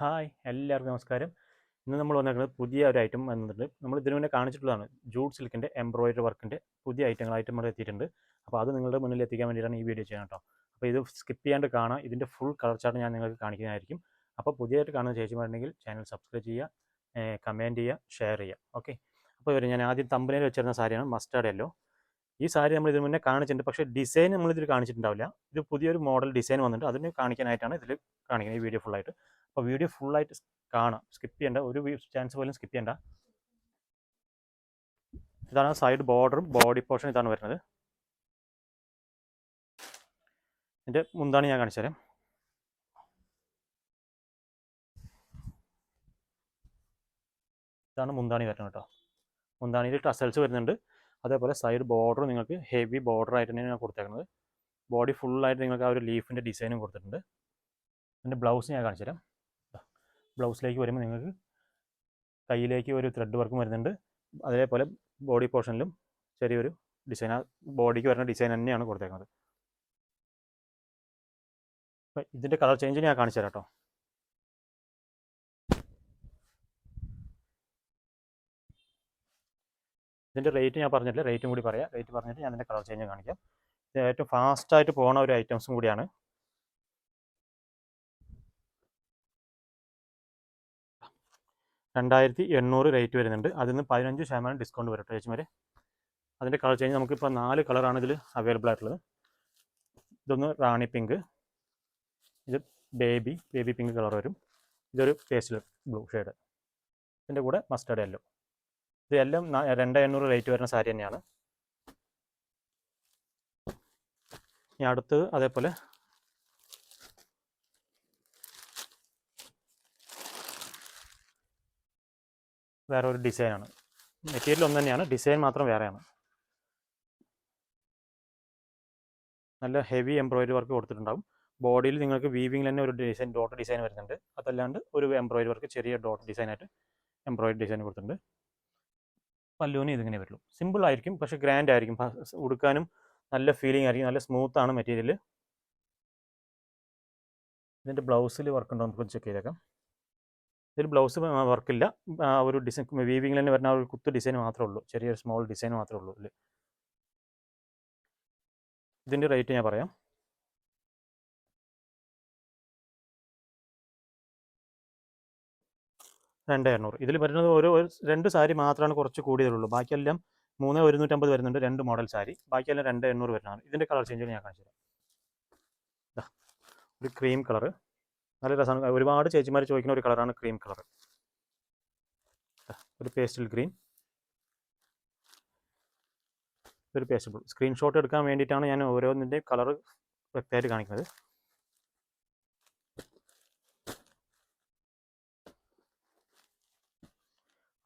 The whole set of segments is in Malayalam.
ഹായ് എല്ലാവർക്കും നമസ്കാരം. ഇന്ന് നമ്മൾ വന്നിരിക്കുന്നത് പുതിയ ഒരു ഐറ്റം വന്നിട്ടുണ്ട്. നമ്മൾ ഇതിനു മുന്നേ കാണിച്ചിട്ടുള്ളതാണ് ജൂഡ് സിൽക്കിന്റെ എംബ്രോയിഡറി വർക്കിന്റെ പുതിയ ഐറ്റങ്ങളായിട്ട് നമ്മൾ എത്തിയിട്ടുണ്ട്. അപ്പോൾ അത് നിങ്ങളുടെ മുന്നിൽ എത്തിക്കാൻ വേണ്ടിയിട്ടാണ് ഈ വീഡിയോ ചെയ്യുന്നത് കേട്ടോ. അപ്പോൾ ഇത് സ്കിപ്പ് ചെയ്യാണ്ട് കാണാം. ഇതിന്റെ ഫുൾ കളർ ചാർട്ട് ഞാൻ നിങ്ങൾക്ക് കാണിക്കുന്നതായിരിക്കും. അപ്പോൾ പുതിയതായിട്ട് കാണുന്ന ചേച്ചിമാരുണ്ടെങ്കിൽ ചാനൽ സബ്സ്ക്രൈബ് ചെയ്യുക കമന്റ് ചെയ്യുക ഷെയർ ചെയ്യുക. ഓക്കെ അപ്പോൾ ഇവർ ഞാൻ ആദ്യം തമ്പനയിൽ വെച്ചിരുന്ന സാരിയാണ് മസ്റ്റാർഡ് യെല്ലോ ഈ സാരി നമ്മൾ ഇതിന് മുന്നേ കാണിച്ചിട്ടുണ്ട്. പക്ഷേ ഡിസൈൻ നമ്മൾ ഇതിൽ കാണിച്ചിട്ടുണ്ടാവില്ല. ഇത് പുതിയൊരു മോഡൽ ഡിസൈൻ വന്നിട്ടുണ്ട്. അതിന് കാണിക്കാനായിട്ടാണ് ഇതിൽ കാണിക്കുന്നത് ഈ വീഡിയോ ഫുള്ളായിട്ട് അപ്പോൾ വീഡിയോ ഫുള്ളായിട്ട് കാണാം. സ്കിപ്പ് ചെയ്യേണ്ട. ഒരു ചാൻസ് പോലും സ്കിപ്പ് ചെയ്യേണ്ട. ഇതാണ് സൈഡ് ബോർഡറും ബോഡി പോർഷൻ ഇതാണ് വരുന്നത്. എന്റെ മുന്താണ് ഞാൻ കാണിച്ചു തരാം. ഇതാണ് മുന്താണി വരുന്നത് കേട്ടോ. മുന്താണിയിൽ ടസൽസ് വരുന്നുണ്ട്. അതേപോലെ സൈഡ് ബോർഡറും നിങ്ങൾക്ക് ഹെവി ബോർഡർ ആയിട്ട് തന്നെയാണ് കൊടുത്തേക്കുന്നത്. ബോഡി ഫുള്ളായിട്ട് നിങ്ങൾക്ക് ആ ഒരു ലീഫിന്റെ ഡിസൈനും കൊടുത്തിട്ടുണ്ട്. എന്റെ ബ്ലൗസ് ഞാൻ കാണിച്ചു തരാം. ബ്ലൗസിലേക്ക് വരുമ്പോൾ നിങ്ങൾക്ക് കയ്യിലേക്ക് ഒരു ത്രെഡ് വർക്കും വരുന്നുണ്ട്. അതേപോലെ ബോഡി പോർഷനിലും ചെറിയൊരു ഡിസൈൻ ബോഡിക്ക് വരുന്ന ഡിസൈൻ തന്നെയാണ് കൊടുത്തേക്കുന്നത്. അപ്പം ഇതിന്റെ കളർ ചേഞ്ച് ഞാൻ കാണിച്ചു തരാം കേട്ടോ ഇതിന്റെ റേറ്റ് ഞാൻ പറഞ്ഞിട്ടില്ല റേറ്റും കൂടി പറയാം. റേറ്റ് പറഞ്ഞിട്ട് ഞാൻ ഇതിന്റെ കളർ ചേഞ്ച് കാണിക്കാം. ഇത് ഏറ്റവും ഫാസ്റ്റായിട്ട് പോകുന്ന ഒരു ഐറ്റംസും കൂടിയാണ് രണ്ടായിരത്തി എണ്ണൂറ് റേറ്റ് വരുന്നുണ്ട്. അതിൽ നിന്ന് പതിനഞ്ച് ശതമാനം ഡിസ്കൗണ്ട് വരട്ടെ ചേച്ചിമാരെ അതിന്റെ കളർ ചേഞ്ച് നമുക്കിപ്പോൾ നാല് കളറാണ് ഇതിൽ അവൈലബിൾ ആയിട്ടുള്ളത്. ഇതൊന്ന് റാണി പിങ്ക് ഇത് ബേബി ബേബി പിങ്ക് കളർ വരും. ഇതൊരു പേസ്റ്റൽ ബ്ലൂ ഷെയ്ഡ് ഇതിന്റെ കൂടെ മസ്റ്റേർഡ് യെല്ലോ ഇത് എല്ലാം രണ്ട് എണ്ണൂറ് റേറ്റ് വരുന്ന സാരി തന്നെയാണ്. ഇനി അടുത്തത് അതേപോലെ വേറെ ഒരു ഡിസൈനാണ്. മെറ്റീരിയൽ ഒന്ന് തന്നെയാണ്. ഡിസൈൻ മാത്രം വേറെയാണ്. നല്ല ഹെവി എംബ്രോയിഡറി വർക്ക് കൊടുത്തിട്ടുണ്ടാകും ബോഡിയിൽ നിങ്ങൾക്ക് വീവിങ്ങിൽ തന്നെ ഒരു ഡിസൈൻ ഡോട്ട് ഡിസൈൻ വരുന്നുണ്ട്. അതല്ലാണ്ട് ഒരു എംബ്രോയിഡറി വർക്ക് ചെറിയ ഡോട്ട് ഡിസൈനായിട്ട് എംബ്രോയിഡറി ഡിസൈൻ കൊടുത്തിട്ടുണ്ട്. പല്ലുവിന് ഇതിങ്ങനെ വരുള്ളൂ സിമ്പിൾ ആയിരിക്കും പക്ഷെ ഗ്രാൻഡ് ആയിരിക്കും. ഉടുക്കാനും നല്ല ഫീലിംഗ് ആയിരിക്കും. നല്ല സ്മൂത്ത് ആണ് മെറ്റീരിയൽ ഇതിന്റെ ബ്ലൗസിൽ വർക്ക് ഉണ്ടോ നമുക്ക് ചെക്ക് ചെയ്തേക്കാം. ഇതിൽ ബ്ലൗസ് വർക്കില്ല. ഒരു ഡിസൈൻ വീവിങ്ങിൽ തന്നെ വരുന്ന ഒരു കുത്ത് ഡിസൈൻ മാത്രമേ ഉള്ളൂ. ചെറിയൊരു സ്മോൾ ഡിസൈൻ മാത്രമേ ഉള്ളൂ ഇതിൽ ഇതിന്റെ റേറ്റ് ഞാൻ പറയാം. രണ്ട് എണ്ണൂറ് ഇതിൽ വരുന്നത് ഓരോ രണ്ട് സാരി മാത്രമാണ് കുറച്ച് കൂടിയതുള്ളൂ. ബാക്കിയെല്ലാം മൂന്ന് ഒരുന്നൂറ്റമ്പത് വരുന്നുണ്ട്. രണ്ട് മോഡൽ സാരി. ബാക്കിയെല്ലാം രണ്ട് എണ്ണൂറ് വരുന്നതാണ്. ഇതിന്റെ കളർ ചേഞ്ച് ഞാൻ കാണിച്ചു തരാം ഒരു ക്രീം കളറ്. നല്ല രസമാണ്. ഒരുപാട് ചേച്ചിമാർ ചോദിക്കുന്ന ഒരു കളറാണ് ക്രീം കളർ ഒരു പേസ്റ്റൽ ഗ്രീൻ. ഒരു പേസ്റ്റൽ ബ്ലൂ. സ്ക്രീൻഷോട്ട് എടുക്കാൻ വേണ്ടിയിട്ടാണ് ഞാൻ ഓരോന്നിന്റെയും കളർ വ്യക്തമായിട്ട് കാണിക്കുന്നത്.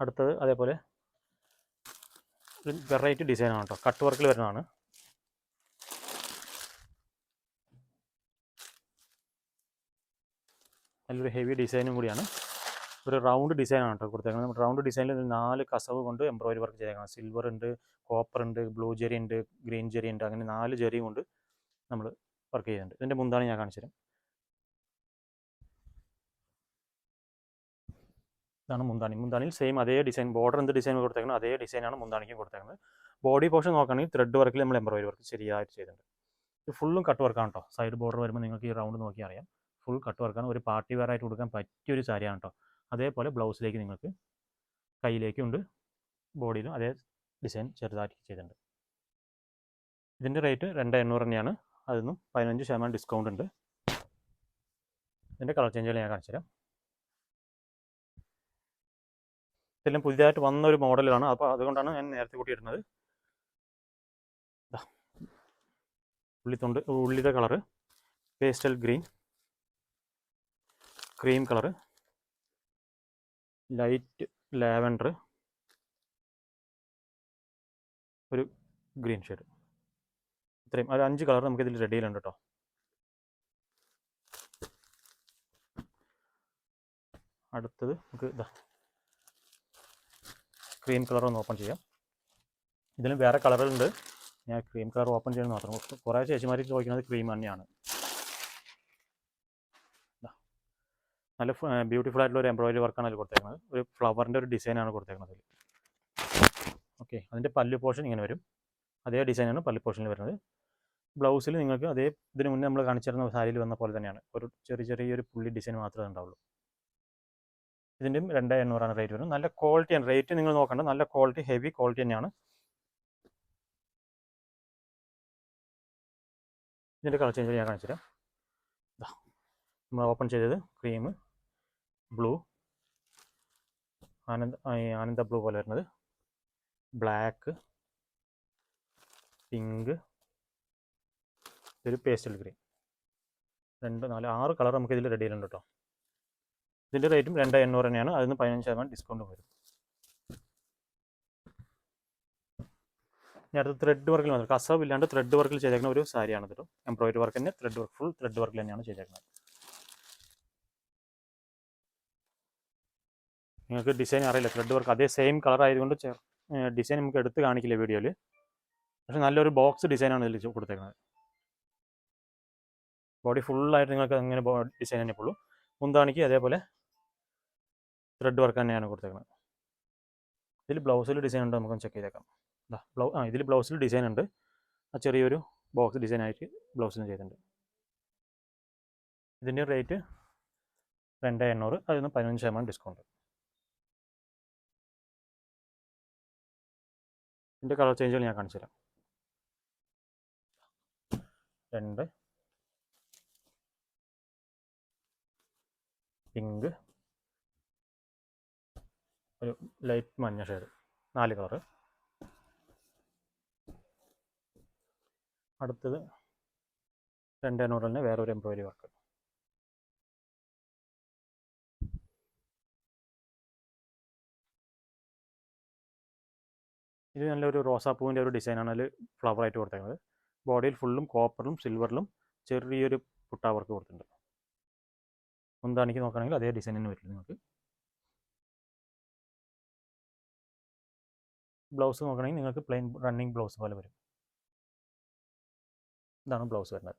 അടുത്തത് അതേപോലെ ഒരു വെറൈറ്റി ഡിസൈനാണ് കേട്ടോ. കട്ട് വർക്കിൽ വരുന്നതാണ്. നല്ലൊരു ഹെവി ഡിസൈനും കൂടിയാണ്. ഒരു റൗണ്ട് ഡിസൈനാണ് കേട്ടോ കൊടുത്തേക്കുന്നത് റൗണ്ട് ഡിസൈനിൽ നാല് കസവ് കൊണ്ട് എംബ്രോയിഡറി വർക്ക് ചെയ്തേക്കണം. സിൽവർ ഉണ്ട് കോപ്പർ ഉണ്ട് ബ്ലൂ ജെറി ഉണ്ട് ഗ്രീൻ ജെറി ഉണ്ട് അങ്ങനെ നാല് ജെറി കൊണ്ട് നമ്മൾ വർക്ക് ചെയ്യുന്നുണ്ട്. ഇതിന്റെ മുന്താണ് ഞാൻ കാണിച്ചു തരാം. ഇതാണ് മുന്താണി. മുന്താണിയിൽ സെയിം അതേ ഡിസൈൻ ബോർഡർ എന്ത് ഡിസൈൻ കൊടുത്തേക്കണം അതേ ഡിസൈനാണ് മുന്താണിക്കും കൊടുത്തേക്കുന്നത് ബോഡി പോർഷൻ നോക്കുകയാണെങ്കിൽ ത്രെഡ് വർക്കിൽ നമ്മൾ എംബ്രോയിഡറി വർക്ക് ശരിയായിട്ട് ചെയ്തിട്ടുണ്ട്. ഇത് ഫുള്ളും കട്ട് വർക്കാണ് കേട്ടോ സൈഡ് ബോർഡർ വരുമ്പോൾ നിങ്ങൾക്ക് ഈ റൗണ്ട് നോക്കി അറിയാം ഫുൾ കട്ട് വർക്കാണ് ഒരു പാർട്ടി വെയർ ആയിട്ട് കൊടുക്കാൻ പറ്റിയൊരു സാരിയാണ് കേട്ടോ അതേപോലെ ബ്ലൗസിലേക്ക് നിങ്ങൾക്ക് കയ്യിലേക്കും ഉണ്ട് ബോഡിയിലും അതേ ഡിസൈൻ ചെറുതായിട്ട് ചെയ്തിട്ടുണ്ട്. ഇതിന്റെ റേറ്റ് രണ്ട് എണ്ണൂറ് തന്നെയാണ്. അതിന്നും പതിനഞ്ച് ശതമാനം ഡിസ്കൗണ്ട് ഉണ്ട്. ഇതിന്റെ കളർ ചേഞ്ചുകൾ ഞാൻ കാണിച്ചു തരാം. ഇതെല്ലാം പുതിയതായിട്ട് വന്ന ഒരു മോഡലാണ് അപ്പോൾ അതുകൊണ്ടാണ് ഞാൻ നേരത്തെ കൂട്ടിയിടുന്നത്. ഉള്ളിത്തൊണ്ട് ഉള്ളിയുടെ colour pastel green cream colour light lavender ഒരു ഗ്രീൻ ഷെയ്ഡ് ഇത്രയും. ഒരു അഞ്ച് കളർ നമുക്കിതിൽ റെഡിയിലുണ്ട് കേട്ടോ അടുത്തത് നമുക്ക് ഇതാ ക്രീം കളർ ഒന്ന് ഓപ്പൺ ചെയ്യാം. ഇതിലും വേറെ കളറുണ്ട് ഞാൻ ക്രീം കളർ ഓപ്പൺ ചെയ്യുന്നത് മാത്രം. കുറേ ചേച്ചിമാർ ചോദിക്കുന്നത് ക്രീം തന്നെയാണ്. നല്ല ബ്യൂട്ടിഫുൾ ആയിട്ടുള്ള ഒരു എംബ്രോയിഡറി വർക്കാണ് അതിൽ കൊടുത്തേക്കുന്നത്. ഒരു ഫ്ലവറിന്റെ ഒരു ഡിസൈനാണ് കൊടുത്തേക്കുന്നത് ഓക്കെ അതിന്റെ പല്ല് പോർഷൻ ഇങ്ങനെ വരും. അതേ ഡിസൈനാണ് പല്ല് പോർഷനിൽ വരുന്നത്. ബ്ലൗസിൽ നിങ്ങൾക്ക് അതേ ഇതിന് മുന്നേ നമ്മൾ കാണിച്ചിരുന്ന സാരിയിൽ വന്ന പോലെ തന്നെയാണ്. ഒരു ചെറിയ ചെറിയൊരു പുള്ളി ഡിസൈൻ മാത്രമേ ഉണ്ടാവുള്ളൂ. ഇതിന്റെയും രണ്ട് എണ്ണൂറാണ് റേറ്റ് വരുന്നത്. നല്ല ക്വാളിറ്റിയാണ് റേറ്റ് നിങ്ങൾ നോക്കേണ്ട. നല്ല ക്വാളിറ്റി ഹെവി ക്വാളിറ്റി തന്നെയാണ്. ഇതിന്റെ കളർ ചേഞ്ച് ഞാൻ കാണിച്ചു തരാം നമ്മൾ ഓപ്പൺ ചെയ്തത് ക്രീം ബ്ലൂ ആനന്ദ ആനന്ദ ബ്ലൂ പോലെ വരുന്നത്. ബ്ലാക്ക് പിങ്ക് ഇതൊരു പേസ്റ്റൽ ഗ്രീൻ രണ്ട് നാല് ആറ് കളർ നമുക്ക് ഇതിൽ റെഡി ചെയ്യുന്നുണ്ട് കേട്ടോ ഇതിന്റെ റേറ്റും രണ്ട് എണ്ണൂറ് തന്നെയാണ്. അതിന് പതിനഞ്ച് ശതമാനം ഡിസ്കൗണ്ട് വരും. ഞാൻ അടുത്ത ത്രെഡ് വർക്കിൽ വന്നത് കസവ് ഇല്ലാണ്ട് ത്രെഡ് വർക്കിൽ ചെയ്തേക്കുന്ന ഒരു സാരിയാണ് കേട്ടോ എംബ്രോയിഡറി വർക്ക് തന്നെ ത്രെഡ് വർക്ക് ഫുൾ ത്രെഡ് വർക്കിൽ തന്നെയാണ് ചെയ്തേക്കുന്നത്. നിങ്ങൾക്ക് ഡിസൈൻ അറിയില്ല. ത്രെഡ് വർക്ക് അതേ സെയിം കളർ ആയതുകൊണ്ട് ഡിസൈൻ നമുക്ക് എടുത്ത് കാണിക്കില്ല വീഡിയോയിൽ പക്ഷെ നല്ലൊരു ബോക്സ് ഡിസൈനാണ് ഇതിൽ കൊടുത്തേക്കുന്നത് ബോഡി ഫുള്ളായിട്ട് നിങ്ങൾക്ക് അങ്ങനെ ഡിസൈൻ തന്നെ ഉള്ളൂ മുന്താണിക്ക് അതേപോലെ ത്രെഡ് വർക്ക് തന്നെയാണ് കൊടുത്തേക്കുന്നത് ഇതിൽ ബ്ലൗസിൽ ഡിസൈൻ ഉണ്ട് നമുക്കൊന്ന് ചെക്ക് ചെയ്തേക്കാം. ബ്ലൗ ആ ഇതിൽ ബ്ലൗസിൽ ഡിസൈൻ ഉണ്ട്. ആ ചെറിയൊരു ബോക്സ് ഡിസൈൻ ആയിട്ട് ബ്ലൗസിന് ചെയ്തിട്ടുണ്ട്. ഇതിന്റെ റേറ്റ് രണ്ട് എണ്ണൂറ് അതിൽ നിന്ന് പതിനഞ്ച് ശതമാനം ഡിസ്കൗണ്ട് ഇതിന്റെ കളർ ചേഞ്ചുകൾ ഞാൻ കാണിച്ചു തരാം. രണ്ട്. പിങ്ക് ഒരു ലൈറ്റ് മഞ്ഞ ഷെയ്ഡ് നാല് കളറ് അടുത്തത് രണ്ട് നൂറിന് വേറൊരു എംബ്രോയിഡറി വർക്ക് ഇത് നല്ലൊരു റോസാപ്പൂവിന്റെ ഒരു ഡിസൈനാണ് അതിൽ ഫ്ലവർ ആയിട്ട് കൊടുത്തേക്കുന്നത്. ബോഡിയിൽ ഫുള്ളും കോപ്പറിലും സിൽവറിലും ചെറിയൊരു പുട്ടാ വർക്ക് കൊടുത്തിട്ടുണ്ട്. മുന്താണിക്ക് നോക്കുകയാണെങ്കിൽ അതേ ഡിസൈൻ തന്നെ വരില്ല നിങ്ങൾക്ക്? ബ്ലൗസ് നോക്കുകയാണെങ്കിൽ നിങ്ങൾക്ക് പ്ലെയിൻ റണ്ണിങ് ബ്ലൗസ് പോലെ വരും. ഇതാണ് ബ്ലൗസ് വരുന്നത്.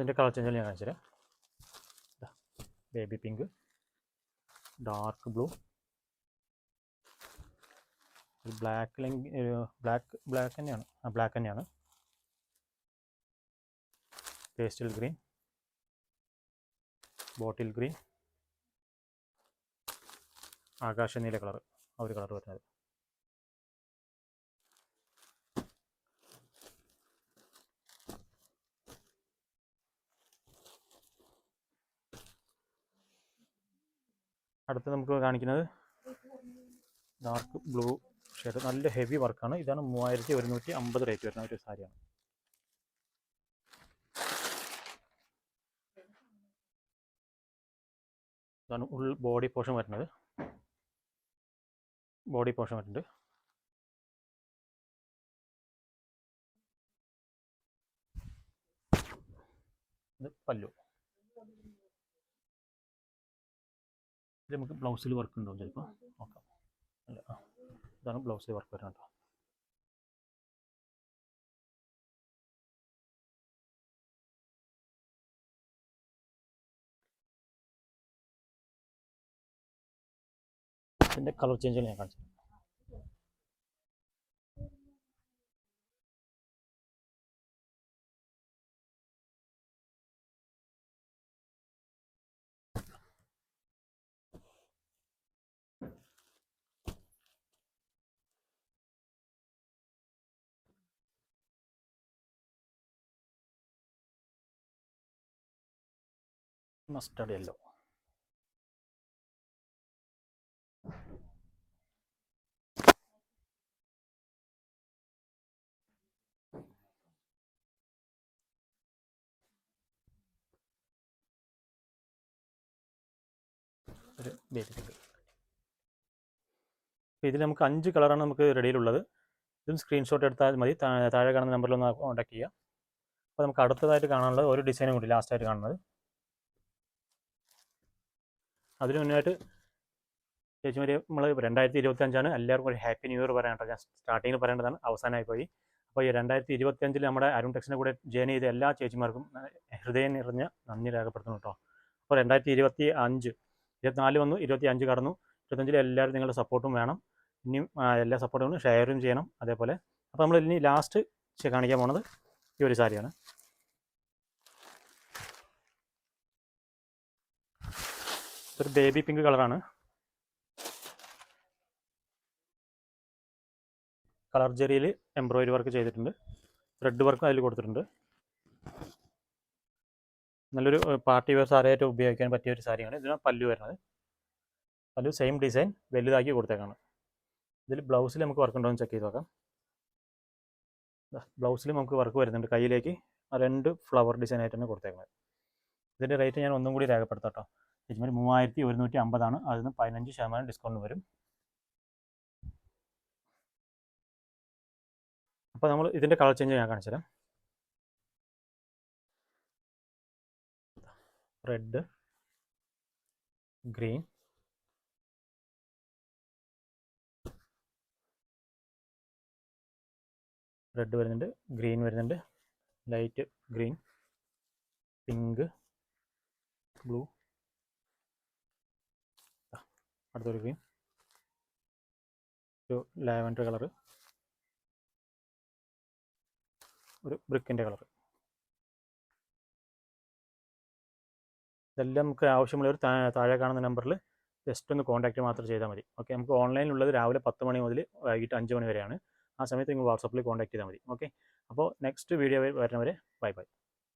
അതിന്റെ കളർ ചേഞ്ച് ഞാൻ കാണിച്ചു തരാം baby pink dark blue black black black തന്നെയാണ്. ആ ബ്ലാക്ക് തന്നെയാണ്. പേസ്റ്റൽ ഗ്രീൻ ബോട്ടിൽ ഗ്രീൻ ആകാശ നീല കളർ ആ ഒരു കളർ വരുന്നത്. അടുത്ത് നമുക്ക് കാണിക്കുന്നത് ഡാർക്ക് ബ്ലൂ ഷെയ്ഡ് നല്ല ഹെവി വർക്കാണ് ഇതാണ് മൂവായിരത്തി ഒരുന്നൂറ്റി അമ്പത് റേറ്റ് വരുന്ന ഒരു സാരിയാണ് ഇതാണ് ഉൾ ബോഡി പോർഷൻ വരുന്നത്. ബോഡി പോർഷൻ വരുന്നുണ്ട്. പല്ലു. ഇത് നമുക്ക് ബ്ലൗസിൽ വർക്ക് ഉണ്ടാവും ചിലപ്പോൾ നോക്കാം അല്ല ആ ഇതാണ് ബ്ലൗസിൽ വർക്ക് വരുന്നത് കേട്ടോ ഇതിന്റെ കളർ ചേഞ്ച് ഞാൻ കാണിച്ചു മസ്റ്റർഡ് യെല്ലോ. ഇതിൽ നമുക്ക് അഞ്ച് കളറാണ് നമുക്ക് റെഡിയിലുള്ളത് ഇതും സ്ക്രീൻഷോട്ട് എടുത്താൽ മതി. താഴെ കാണുന്ന നമ്പറിൽ ഒന്ന് കോൺടാക്ട് ചെയ്യുക അപ്പോൾ നമുക്ക് അടുത്തതായിട്ട് കാണാനുള്ളത് ഒരു ഡിസൈനും കൂടി ലാസ്റ്റായിട്ട് കാണുന്നത്. അതിന് മുന്നായിട്ട് മരി നമ്മൾ രണ്ടായിരത്തി ഇരുപത്തി അഞ്ചാണ് എല്ലാവർക്കും ഒരു ഹാപ്പി ന്യൂ ഇയർ പറയാൻ ഞാൻ സ്റ്റാർട്ടിങ്ങിൽ പറയേണ്ടതാണ് അവസാനമായി പോയി. അപ്പോൾ ഈ രണ്ടായിരത്തി ഇരുപത്തി അഞ്ചിൽ നമ്മുടെ അരുൺ ടെക്സിന്റെ കൂടെ ജോയിൻ ചെയ്ത എല്ലാ ചേച്ചിമാർക്കും ഹൃദയം നിറഞ്ഞ നന്ദി രേഖപ്പെടുത്തുന്നു കേട്ടോ. അപ്പോൾ രണ്ടായിരത്തി ഇരുപത്തി അഞ്ച് ഇരുപത്തിനാല് വന്നു ഇരുപത്തി അഞ്ച് കടന്നു. ഇരുപത്തഞ്ചിൽ എല്ലാവരും നിങ്ങളുടെ സപ്പോർട്ടും വേണം. ഇനിയും എല്ലാ സപ്പോർട്ടും ഷെയറും ചെയ്യണം അതേപോലെ. അപ്പോൾ നമ്മൾ ഇനി ലാസ്റ്റ് കാണിക്കാൻ പോണത് ഈ ഒരു സാരിയാണ്. ഇതൊരു ബേബി പിങ്ക് കളറാണ് കളർ ജെറിയിൽ എംബ്രോയിഡറി വർക്ക് ചെയ്തിട്ടുണ്ട്. ത്രെഡ് വർക്കും അതിൽ കൊടുത്തിട്ടുണ്ട്. നല്ലൊരു പാർട്ടി വെയർ സാരിയായിട്ട് ഉപയോഗിക്കാൻ പറ്റിയ ഒരു സാരിയാണ്. ഇതിന് പല്ലു വരുന്നത്. പല്ലു സെയിം ഡിസൈൻ വലുതാക്കി കൊടുത്തേക്കാണ്. ഇതിൽ ബ്ലൗസിൽ നമുക്ക് വർക്ക് ഉണ്ടോ എന്ന് ചെക്ക് ചെയ്ത് നോക്കാം. ബ്ലൗസിൽ നമുക്ക് വർക്ക് വരുന്നുണ്ട്. കയ്യിലേക്ക് രണ്ട് ഫ്ലവർ ഡിസൈൻ ആയിട്ടാണ് കൊടുത്തേക്കുന്നത്. ഇതിന്റെ റേറ്റ് ഞാൻ ഒന്നും കൂടി രേഖപ്പെടുത്താം കേട്ടോ. ഇജ്മൽ മൂവായിരത്തി ഒരുന്നൂറ്റി അമ്പതാണ്. അതിൽ നിന്ന് പതിനഞ്ച് ശതമാനം ഡിസ്കൗണ്ട് വരും. അപ്പോൾ നമ്മൾ ഇതിന്റെ കളർ ചേഞ്ച് ഞാൻ കാണിച്ചു തരാം. റെഡ് ഗ്രീൻ റെഡ് വരുന്നുണ്ട് ഗ്രീൻ വരുന്നുണ്ട്. ലൈറ്റ് ഗ്രീൻ പിങ്ക് ബ്ലൂ അടുത്തൊരു ഗ്രീൻ ഒരു ലാവൻഡർ കളറ് ഒരു ബ്രിക്കിന്റെ കളർ ഇതെല്ലാം നമുക്ക് ആവശ്യമുള്ള ഒരു താഴെ കാണുന്ന നമ്പറിൽ ജസ്റ്റ് ഒന്ന് കോൺടാക്റ്റ് മാത്രം ചെയ്താൽ മതി. ഓക്കെ നമുക്ക് ഓൺലൈനിലുള്ളത് രാവിലെ പത്ത് മണി മുതൽ വൈകിട്ട് അഞ്ച് മണി വരെയാണ്. ആ സമയത്ത് നിങ്ങൾ വാട്സപ്പിൽ കോൺടാക്ട് ചെയ്താൽ മതി. ഓക്കെ അപ്പോൾ നെക്സ്റ്റ് വീഡിയോ വരുന്നവരെ ബൈ ബൈ